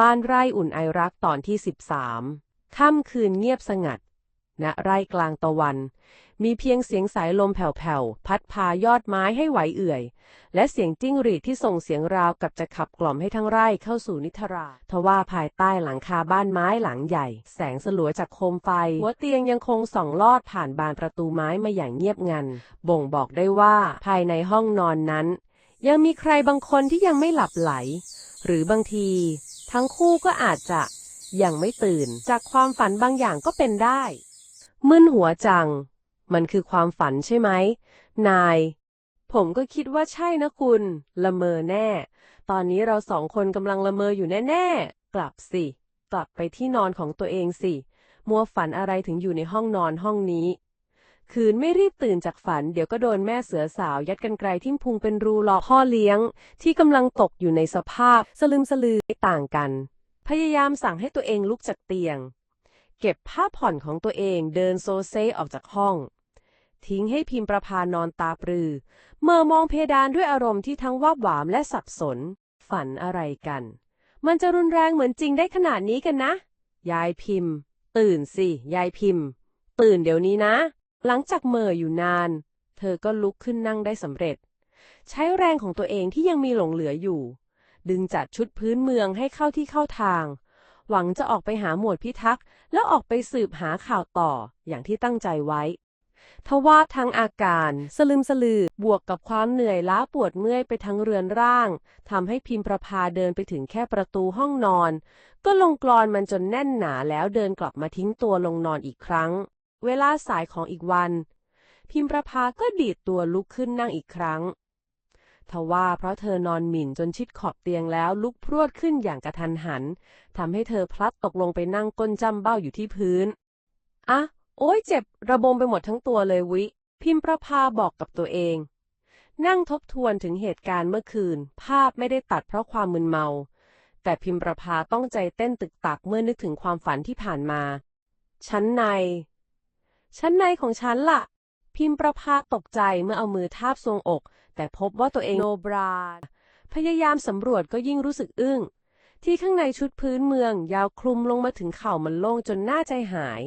บ้านไร่อุ่นไอรักตอนที่ 13 ค่ำคืนเงียบสงัด ณไร่กลางตะวัน มีเพียงเสียงสายลมแผ่วๆ พัดพายอดไม้ให้ไหวเอื่อย และเสียงจิ้งหรีดที่ส่งเสียงราวกับจะขับกล่อมให้ทั้งไร่เข้าสู่นิทรา ทว่าภายใต้หลังคาบ้านไม้หลังใหญ่ แสงสลัวจากโคมไฟ หัวเตียงยังคงส่องลอดผ่านบานประตูไม้มาอย่างเงียบงัน บ่งบอกได้ว่าภายในห้องนอนนั้น ยังมีใครบางคนที่ยังไม่หลับไหล หรือบางที ทั้งคู่ก็อาจจะยังไม่ตื่นจากความฝันบางอย่างก็เป็นได้ มึนหัวจัง มันคือความฝันใช่ไหม นาย ผมก็คิดว่าใช่นะคุณ ละเมอแน่ ตอนนี้เราสองคนกำลังละเมออยู่แน่ ๆ กลับสิ กลับไปที่นอนของตัวเองสิ มัวฝันอะไรถึงอยู่ในห้องนอนห้องนี้ คืนไม่รีบตื่นจากฝัน เดี๋ยวก็โดนแม่เสือสาว ยัดกันไกลทิ่มพุงเป็นรูหลอกพ่อเลี้ยง ที่กำลังตกอยู่ในสภาพสลึมสลือต่างกัน พยายามสั่งให้ตัวเองลุกจากเตียง เก็บผ้าผ่อนของตัวเองเดินโซเซออกจากห้อง ทิ้งให้พิมประพานอนตาปรือ เมื่อมองเพดานด้วยอารมณ์ที่ทั้งวาบหวามและสับสน ฝันอะไรกัน มันจะรุนแรงเหมือนจริงได้ขนาดนี้กันนะ ยายพิมพ์ ตื่นสิ ยายพิมพ์ ตื่นเดี๋ยวนี้นะ หลังจากเหม่ออยู่นาน เธอก็ลุกขึ้นนั่งได้สำเร็จ ใช้แรงของตัวเองที่ยังมีหลงเหลืออยู่ ดึงจัดชุดพื้นเมืองให้เข้าที่เข้าทาง หวังจะออกไปหาหมวดพิทักษ์แล้วออกไปสืบหาข่าวต่ออย่างที่ตั้งใจไว้ทว่าทั้งอาการ สลึมสลือบวกกับความเหนื่อยล้าปวดเมื่อยไปทั้งเรือนร่างทำให้พิมพ์ประพาเดินไปถึงแค่ประตูห้องนอน ก็ลงกรอนมันจนแน่นหนาแล้วเดินกลับมาทิ้งตัวลงนอนอีกครั้ง เวลาสายของอีกวัน พิมประพาก็ดีดตัวลุกขึ้นนั่งอีกครั้ง ทว่าเพราะเธอนอนหมิ่นจนชิดขอบเตียงแล้วลุกพรวดขึ้นอย่างกระทันหันทำให้เธอพลัดตกลงไปนั่งก้นจำเบ้าอยู่ที่พื้น อะโอ้ยเจ็บระบมไปหมดทั้งตัวเลยวิ พิมประพาบอกกับตัวเอง นั่งทบทวนถึงเหตุการณ์เมื่อคืน ภาพไม่ได้ตัดเพราะความมึนเมา แต่พิมประพาต้องใจเต้นตึกตักเมื่อนึกถึงความฝันที่ผ่านมา ชั้นใน ชั้นในของฉันล่ะ พิมประพาตกใจเมื่อเอามือทาบทรวงอก แต่พบว่าตัวเองโนบรา พยายามสำรวจก็ยิ่งรู้สึกอึ้ง ที่ข้างในชุดพื้นเมือง ยาวคลุมลงมาถึงเข่ามันโล่งจนน่าใจหาย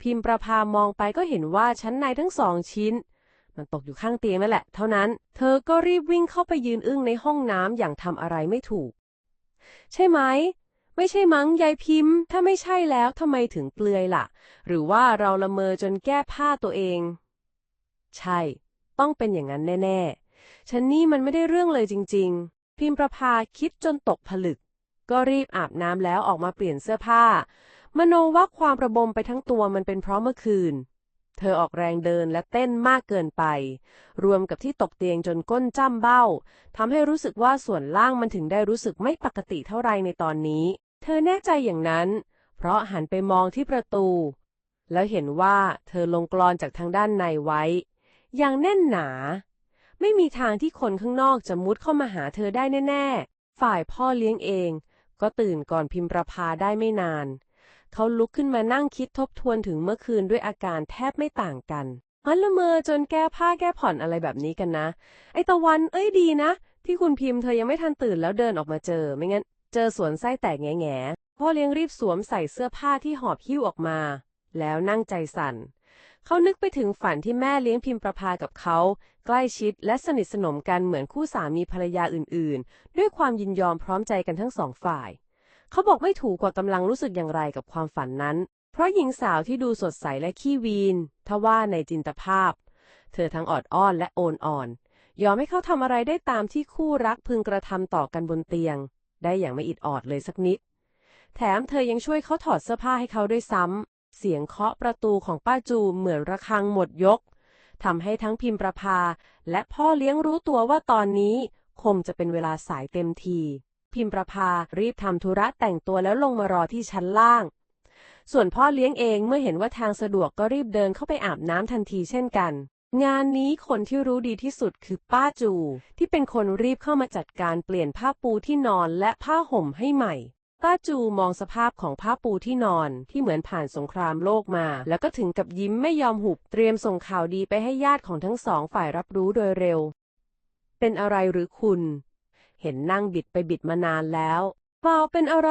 พิมประพามองไปก็เห็นว่าชั้นในทั้งสองชิ้น มันตกอยู่ข้างเตียงนั่นแหละ เท่านั้น เธอก็รีบวิ่งเข้าไปยืนอึ้งในห้องน้ำอย่างทำอะไรไม่ถูก ใช่ไหม ไม่ใช่มั้งยายพิมพ์ ถ้าไม่ใช่แล้วทำไมถึงเปลือยล่ะ หรือว่าเราละเมอจนแก้ผ้าตัวเอง ใช่ ต้องเป็นอย่างนั้นแน่ ๆ ฉันนี่มันไม่ได้เรื่องเลยจริง ๆ พิมประพาคิดจนตกผลึก ก็รีบอาบน้ำแล้วออกมาเปลี่ยนเสื้อผ้ามโนว่าความระบมไปทั้งตัวมันเป็นเพราะเมื่อคืน เธอออกแรงเดินและเต้นมากเกินไป รวมกับที่ตกเตียงจนก้นจ้ำเบ้าทำให้รู้สึกว่าส่วนล่างมันถึงได้รู้สึกไม่ปกติเท่าไรในตอนนี้ เธอแน่ใจอย่างนั้น เพราะหันไปมองที่ประตู แล้วเห็นว่าเธอลงกลอนจากทางด้านในไว้ อย่างแน่นหนา ไม่มีทางที่คนข้างนอกจะมุดเข้ามาหาเธอได้แน่ ๆ ฝ่ายพ่อเลี้ยงเอง ก็ตื่นก่อนพิมพ์ประพาได้ไม่นาน เขาลุกขึ้นมานั่งคิดทบทวนถึงเมื่อคืนด้วยอาการแทบไม่ต่างกันมันละเมอจนแก้ผ้าแก้ผ่อนอะไรแบบนี้กันนะ ไอตะวันเอ้ยดีนะ ที่คุณพิมพ์เธอยังไม่ทันตื่นแล้วเดินออกมาเจอ ไม่งั้น เจอสวนไส้แตกแง่แง่พ่อเลี้ยงรีบสวมใส่เสื้อผ้าที่หอบหิ้วออกมา แล้วนั่งใจสั่น เขานึกไปถึงฝันที่แม่เลี้ยงพิมพ์ประพากับเขา ใกล้ชิดและสนิทสนมกันเหมือนคู่สามีภรรยาอื่น ๆ ด้วยความยินยอมพร้อมใจกันทั้งสองฝ่าย เขาบอกไม่ถูกกว่ากำลังรู้สึกอย่างไรกับความฝันนั้น เพราะหญิงสาวที่ดูสดใสและขี้วีนทว่าในจินตภาพ เธอทั้งออดอ้อนและโอนอ่อน ยอมให้เขาทำอะไรได้ตามที่คู่รักพึงกระทำต่อกันบนเตียง ได้อย่างไม่อิดออดเลยสักนิด แถมเธอยังช่วยเขาถอดเสื้อผ้าให้เขาด้วยซ้ำเสียงเคาะประตูของป้าจูเหมือนระฆังหมดยกทำให้ทั้งพิมประพาและพ่อเลี้ยงรู้ตัวว่าตอนนี้คงจะเป็นเวลาสายเต็มที พิมประพารีบทำธุระแต่งตัวแล้วลงมารอที่ชั้นล่าง ส่วนพ่อเลี้ยงเองเมื่อเห็นว่าทางสะดวกก็รีบเดินเข้าไปอาบน้ำทันทีเช่นกัน งานนี้คนที่รู้ดีที่สุดคือป้าจู ที่เป็นคนรีบเข้ามาจัดการเปลี่ยนผ้าปูที่นอนและผ้าห่มให้ใหม่ป้าจูมองสภาพของผ้าปูที่นอนที่เหมือนผ่านสงครามโลกมา แล้วก็ถึงกับยิ้มไม่ยอมหุบ เตรียมส่งข่าวดีไปให้ญาติของทั้งสองฝ่ายรับรู้โดยเร็ว เป็นอะไรหรือคุณ เห็นนั่งบิดไปบิดมานานแล้วเปล่าเป็นอะไร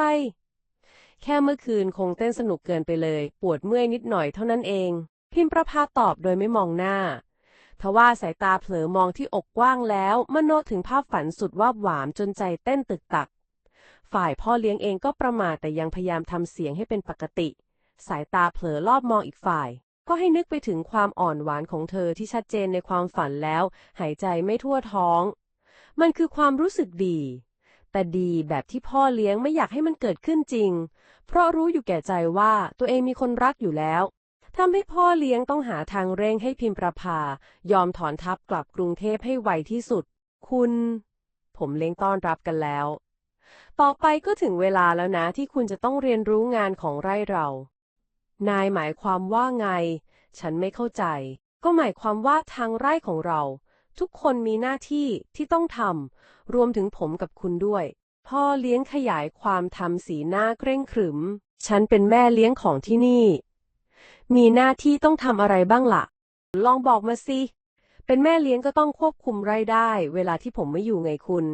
แค่เมื่อคืนคงเต้นสนุกเกินไปเลย ปวดเมื่อยนิดหน่อยเท่านั้นเอง พิมประภาตอบโดยไม่มองหน้าทว่าสายตาเผลอมองที่อกกว้างแล้ว มโนถึงภาพฝันสุดวาบหวามจนใจเต้นตึกตัก ฝ่ายพ่อเลี้ยงเองก็ประมาทแต่ยังพยายามทำเสียงให้เป็นปกติ สายตาเผลอรอบมองอีกฝ่าย ก็ให้นึกไปถึงความอ่อนหวานของเธอที่ชัดเจนในความฝันแล้ว หายใจไม่ทั่วท้อง มันคือความรู้สึกดี แต่ดีแบบที่พ่อเลี้ยงไม่อยากให้มันเกิดขึ้นจริง เพราะรู้อยู่แก่ใจว่าตัวเองมีคนรักอยู่แล้วทำให้พ่อเลี้ยงต้องหาทางเร่งให้พิมประภายอมถอนทัพกลับกรุงเทพให้ไวที่สุด คุณ ผมเลี้ยงต้อนรับกันแล้ว ต่อไปก็ถึงเวลาแล้วนะที่คุณจะต้องเรียนรู้งานของไร่เรา นายหมายความว่าไง ฉันไม่เข้าใจ ก็หมายความว่าทางไร่ของเรา ทุกคนมีหน้าที่ที่ต้องทำรวมถึงผมกับคุณด้วย พ่อเลี้ยงขยายความทำสีหน้าเคร่งขรึม ฉันเป็นแม่เลี้ยงของที่นี่ มีหน้าที่ต้องทำอะไรบ้างล่ะ ลองบอกมาสิเป็นแม่เลี้ยงก็ต้องควบคุมไร่ได้ เวลาที่ผมไม่อยู่ไงคุณ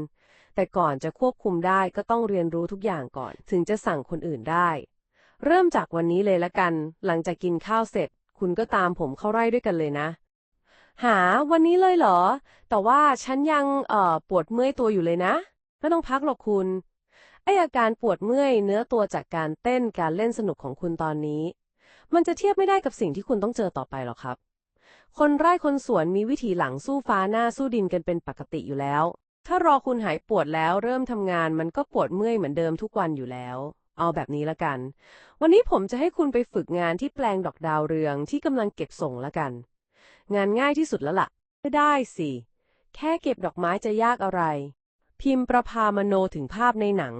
แต่ก่อนจะควบคุมได้ก็ต้องเรียนรู้ทุกอย่างก่อน ถึงจะสั่งคนอื่นได้ เริ่มจากวันนี้เลยละกัน หลังจากกินข้าวเสร็จ คุณก็ตามผมเข้าไร่ด้วยกันเลยนะ หาวันนี้เลยเหรอ แต่ว่าฉันยังเอ่อปวดเมื่อยตัวอยู่เลยนะ ไม่ต้องพักหรอกคุณ ไออาการปวดเมื่อยเนื้อตัวจากการเต้นการเล่นสนุกของคุณตอนนี้ มันจะเทียบไม่ได้กับสิ่งที่คุณต้องเจอต่อไปหรอกครับ คนไร่คนสวนมีวิถีหลังสู้ฟ้าหน้าสู้ดินกันเป็นปกติอยู่แล้ว ถ้ารอคุณหายปวดแล้วเริ่มทำงานมันก็ปวดเมื่อยเหมือนเดิมทุกวันอยู่แล้วเอาแบบนี้ละกัน วันนี้ผมจะให้คุณไปฝึกงานที่แปลงดอกดาวเรืองที่กำลังเก็บส่งละกัน งานง่ายที่สุดแล้วล่ะไม่ได้สิ แค่เก็บดอกไม้จะยากอะไร พิมพ์ประพามโนถึงภาพในหนัง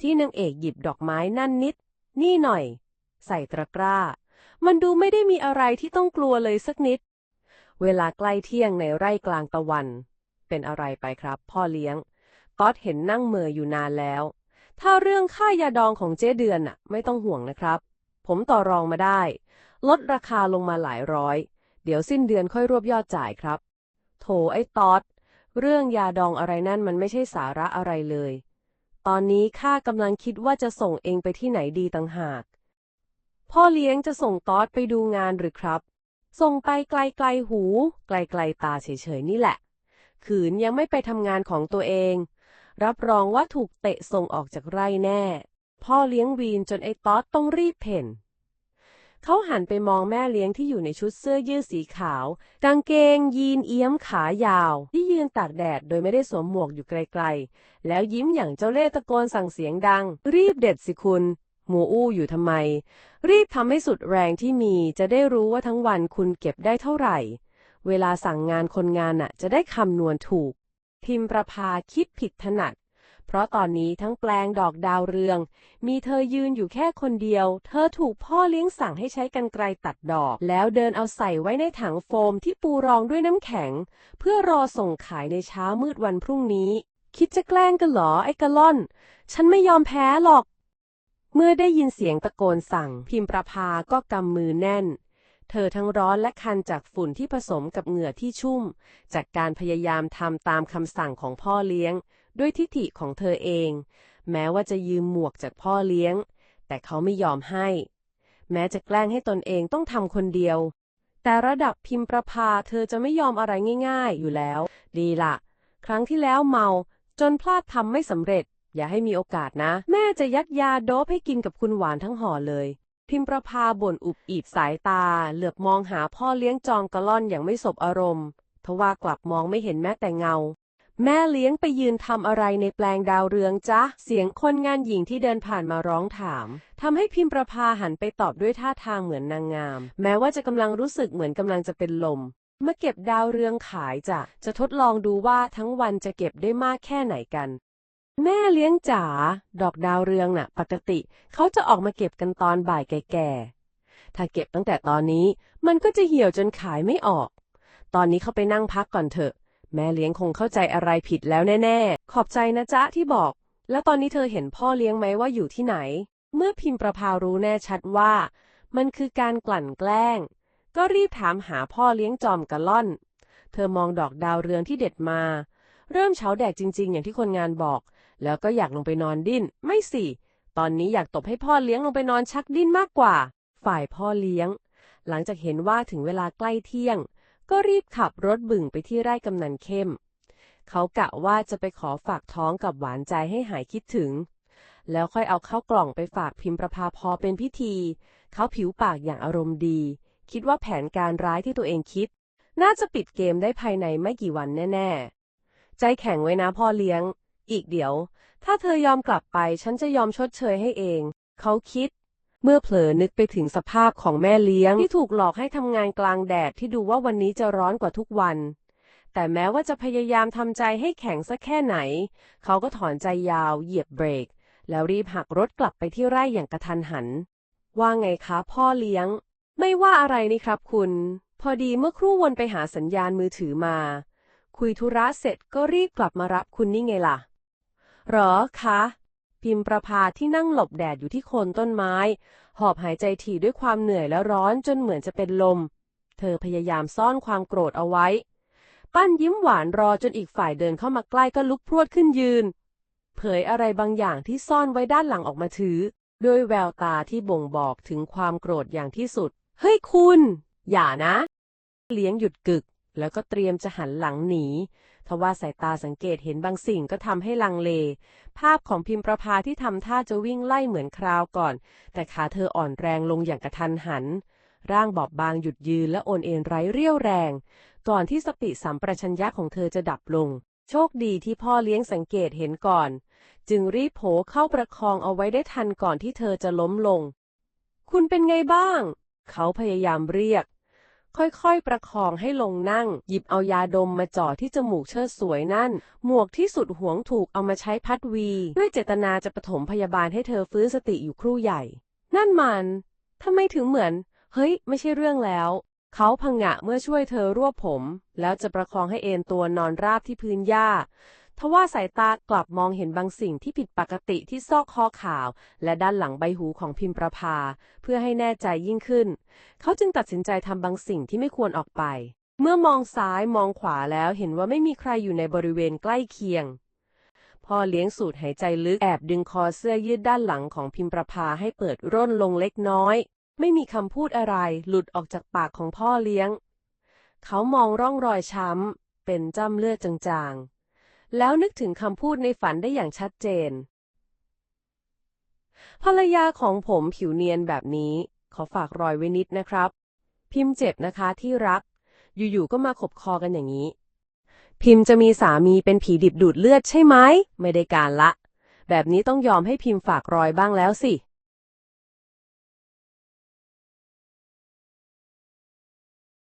ที่นางเอกหยิบดอกไม้นั่นนิด นี่หน่อย ใส่ตะกร้า มันดูไม่ได้มีอะไรที่ต้องกลัวเลยสักนิด เวลาใกล้เที่ยงในไร่กลางตะวัน เป็นอะไรไปครับ พ่อเลี้ยงก๊อตเห็นนั่งเมออยู่นานแล้ว ถ้าเรื่องค่ายาดองของเจ๊เดือนน่ะ ไม่ต้องห่วงนะครับ ผมต่อรองมาได้ ลดราคาลงมาหลายร้อย เดี๋ยวสิ้นเดือนค่อยรวบยอดจ่ายครับ โถไอ้ตอด เรื่องยาดองอะไรนั่นมันไม่ใช่สาระอะไรเลย ตอนนี้ข้ากำลังคิดว่าจะส่งเองไปที่ไหนดีต่างหาก พ่อเลี้ยงจะส่งตอดไปดูงานหรือครับ ส่งไปไกลๆหู ไกลๆตาเฉยๆนี่แหละ ขืนยังไม่ไปทำงานของตัวเอง รับรองว่าถูกเตะส่งออกจากไร่แน่ พ่อเลี้ยงวีนจนไอ้ตอดต้องรีบเพ่น เขาหันไปมองแม่เลี้ยงที่อยู่ในชุดเสื้อยืดสีขาว กางเกงยีนเอี้ยมขายาว ที่ยืนตากแดดโดยไม่ได้สวมหมวกอยู่ไกลๆ แล้วยิ้มอย่างเจ้าเล่ห์ตะโกนสั่งเสียงดัง รีบเด็ดสิคุณ หมูอู้อยู่ทำไม รีบทำให้สุดแรงที่มีจะได้รู้ว่าทั้งวันคุณเก็บได้เท่าไหร่ เวลาสั่งงานคนงานน่ะ จะได้คำนวณถูก พิมพ์ประภาคิดผิดถนัด ราะตอนนี้ทั้งแปลงดอกดาวเรือง มีเธอยืนอยู่แค่คนเดียว เธอถูกพ่อเลี้ยงสั่งให้ใช้กรรไกรตัดดอก แล้วเดินเอาใส่ไว้ในถังโฟมที่ปูรองด้วยน้ำแข็ง เพื่อรอส่งขายในเช้ามืดวันพรุ่งนี้ คิดจะแกล้งกันเหรอไอ้กะล่อน ฉันไม่ยอมแพ้หรอก เมื่อได้ยินเสียงตะโกนสั่ง พิมพ์ประภาก็กำมือแน่นเธอทั้งร้อนและคันจากฝุ่นที่ผสมกับเหงื่อที่ชุ่ม จากการพยายามทำตามคำสั่งของพ่อเลี้ยง ด้วยทิฐิของเธอเอง แม้ว่าจะยืมหมวกจากพ่อเลี้ยง แต่เขาไม่ยอมให้ แม้จะแกล้งให้ตนเองต้องทำคนเดียว แต่ระดับพิมพ์ประภาเธอจะไม่ยอมอะไรง่าย ๆ อยู่แล้ว ดีละครั้งที่แล้วเมา จนพลาดทำไม่สำเร็จ อย่าให้มีโอกาสนะ แม่จะยัดยาโดปให้กินกับคุณหวานทั้งห่อเลยพิมพ์ประภาบ่นอุบอีบสายตา เหลือบมองหาพ่อเลี้ยงจองกะล่อนอย่างไม่สบอารมณ์ ทว่ากลับมองไม่เห็นแม้แต่เงา แม่เลี้ยงไปยืนทำอะไรในแปลงดาวเรืองจ๊ะ เสียงคนงานหญิงที่เดินผ่านมาร้องถามทำให้พิมประภาหันไปตอบด้วยท่าทางเหมือนนางงาม แม้ว่าจะกำลังรู้สึกเหมือนกำลังจะเป็นลมเมื่อเก็บดาวเรืองขายจ้ะจะทดลองดูว่าทั้งวันจะเก็บได้มากแค่ไหนกัน แม่เลี้ยงจ๋าดอกดาวเรืองน่ะ ปกติ เขาจะออกมาเก็บกันตอนบ่ายแก่ๆถ้าเก็บตั้งแต่ตอนนี้ มันก็จะเหี่ยวจนขายไม่ออก ตอนนี้เขาไปนั่งพักก่อนเถอะ แม่เลี้ยงคงเข้าใจอะไรผิดแล้วแน่ ๆ ขอบใจนะจ๊ะที่บอก แล้วตอนนี้เธอเห็นพ่อเลี้ยงไหมว่าอยู่ที่ไหน เมื่อพิมพ์ประภารู้แน่ชัดว่า มันคือการกลั่นแกล้ง ก็รีบถามหาพ่อเลี้ยงจอมกะล่อน เธอมองดอกดาวเรืองที่เด็ดมา เริ่มเฉาแดกจริง ๆ อย่างที่คนงานบอก แล้วก็อยากลงไปนอนดิ้น ไม่สิ ตอนนี้อยากตบให้พ่อเลี้ยงลงไปนอนชักดิ้นมากกว่า ฝ่ายพ่อเลี้ยง หลังจากเห็นว่าถึงเวลาใกล้เที่ยง ก็รีบขับรถบึ่งไปที่ไร่กำนันเข้ม เขากะว่าจะไปขอฝากท้องกับหวานใจให้หายคิดถึง แล้วค่อยเอาเข้าวกล่องไปฝากพิมพ์ประภาพอเป็นพิธี เขาผิวปากอย่างอารมณ์ดี คิดว่าแผนการร้ายที่ตัวเองคิด น่าจะปิดเกมได้ภายในไม่กี่วันแน่ ๆ ใจแข็งไว้นะพ่อเลี้ยง อีกเดี๋ยว ถ้าเธอยอมกลับไปฉันจะยอมชดเชยให้เอง เขาคิด เมื่อเผลอนึกไปถึงสภาพของแม่เลี้ยง ที่ถูกหลอกให้ทำงานกลางแดดที่ดูว่าวันนี้จะร้อนกว่าทุกวัน แต่แม้ว่าจะพยายามทำใจให้แข็งสักแค่ไหน เขาก็ถอนใจยาวเหยียบเบรก แล้วรีบหักรถกลับไปที่ไร่อย่างกระทันหัน ว่าไงคะพ่อเลี้ยง ไม่ว่าอะไรนี่ครับคุณ พอดีเมื่อครู่วนไปหาสัญญาณมือถือมา คุยธุระเสร็จก็รีบกลับมารับคุณนี่ไงล่ะหรอคะ พิมประภาที่นั่งหลบแดดอยู่ที่โคนต้นไม้ หอบหายใจถี่ด้วยความเหนื่อยและร้อนจนเหมือนจะเป็นลม เธอพยายามซ่อนความโกรธเอาไว้ ปั้นยิ้มหวานรอจนอีกฝ่ายเดินเข้ามาใกล้ก็ลุกพรวดขึ้นยืน เผยอะไรบางอย่างที่ซ่อนไว้ด้านหลังออกมาถือ ด้วยแววตาที่บ่งบอกถึงความโกรธอย่างที่สุด เฮ้ยคุณ อย่านะ เลี้ยงหยุดกึก แล้วก็เตรียมจะหันหลังหนี ทว่าสายตาสังเกตเห็นบางสิ่งก็ทำให้ลังเล ภาพของพิมพ์ประภาที่ทำท่าจะวิ่งไล่เหมือนคราวก่อน แต่ขาเธออ่อนแรงลงอย่างกระทันหัน ร่างบอบบางหยุดยืนและโอนเอ็นไร้เรี่ยวแรง ก่อนที่สติสัมปชัญญะของเธอจะดับลง โชคดีที่พ่อเลี้ยงสังเกตเห็นก่อน จึงรีบโผเข้าประคองเอาไว้ได้ทันก่อนที่เธอจะล้มลง คุณเป็นไงบ้าง เขาพยายามเรียก ค่อยๆ ประคองให้ลงนั่ง หยิบเอายาดมมาจ่อที่จมูกเชิดสวยนั่น หมวกที่สุดห่วงถูกเอามาใช้พัดวี ด้วยเจตนาจะปฐมพยาบาลให้เธอฟื้นสติอยู่ครู่ใหญ่ นั่นมันทำไมถึงเหมือน เฮ้ย ไม่ใช่เรื่องแล้ว เขาพังงะเมื่อช่วยเธอรวบผม แล้วจะประคองให้เอนตัวนอนราบที่พื้นหญ้า ทว่าสายตากลับมองเห็นบางสิ่งที่ผิดปกติที่ซอกคอขาว และด้านหลังใบหูของพิมประภา เพื่อให้แน่ใจยิ่งขึ้น เขาจึงตัดสินใจทำบางสิ่งที่ไม่ควรออกไป เมื่อมองซ้ายมองขวาแล้วเห็นว่าไม่มีใครอยู่ในบริเวณใกล้เคียงพ่อเลี้ยงสูดหายใจลึกแอบดึงคอเสื้อยืดด้านหลังของพิมประภาให้เปิดร่นลงเล็กน้อย ไม่มีคำพูดอะไรหลุดออกจากปากของพ่อเลี้ยง เขามองร่องรอยช้ำ เป็นจ้ำเลือดจางๆ แล้วนึกถึงคำพูดในฝันได้อย่างชัดเจน ภรรยาของผมผิวเนียนแบบนี้ ขอฝากรอยไว้นิดนะครับ พิมพ์เจ็บนะคะที่รัก อยู่ๆก็มาขบคอกันอย่างนี้ พิมพ์จะมีสามีเป็นผีดิบดูดเลือดใช่ไหมไม่ได้การละ แบบนี้ต้องยอมให้พิมพ์ฝากรอยบ้างแล้วสิ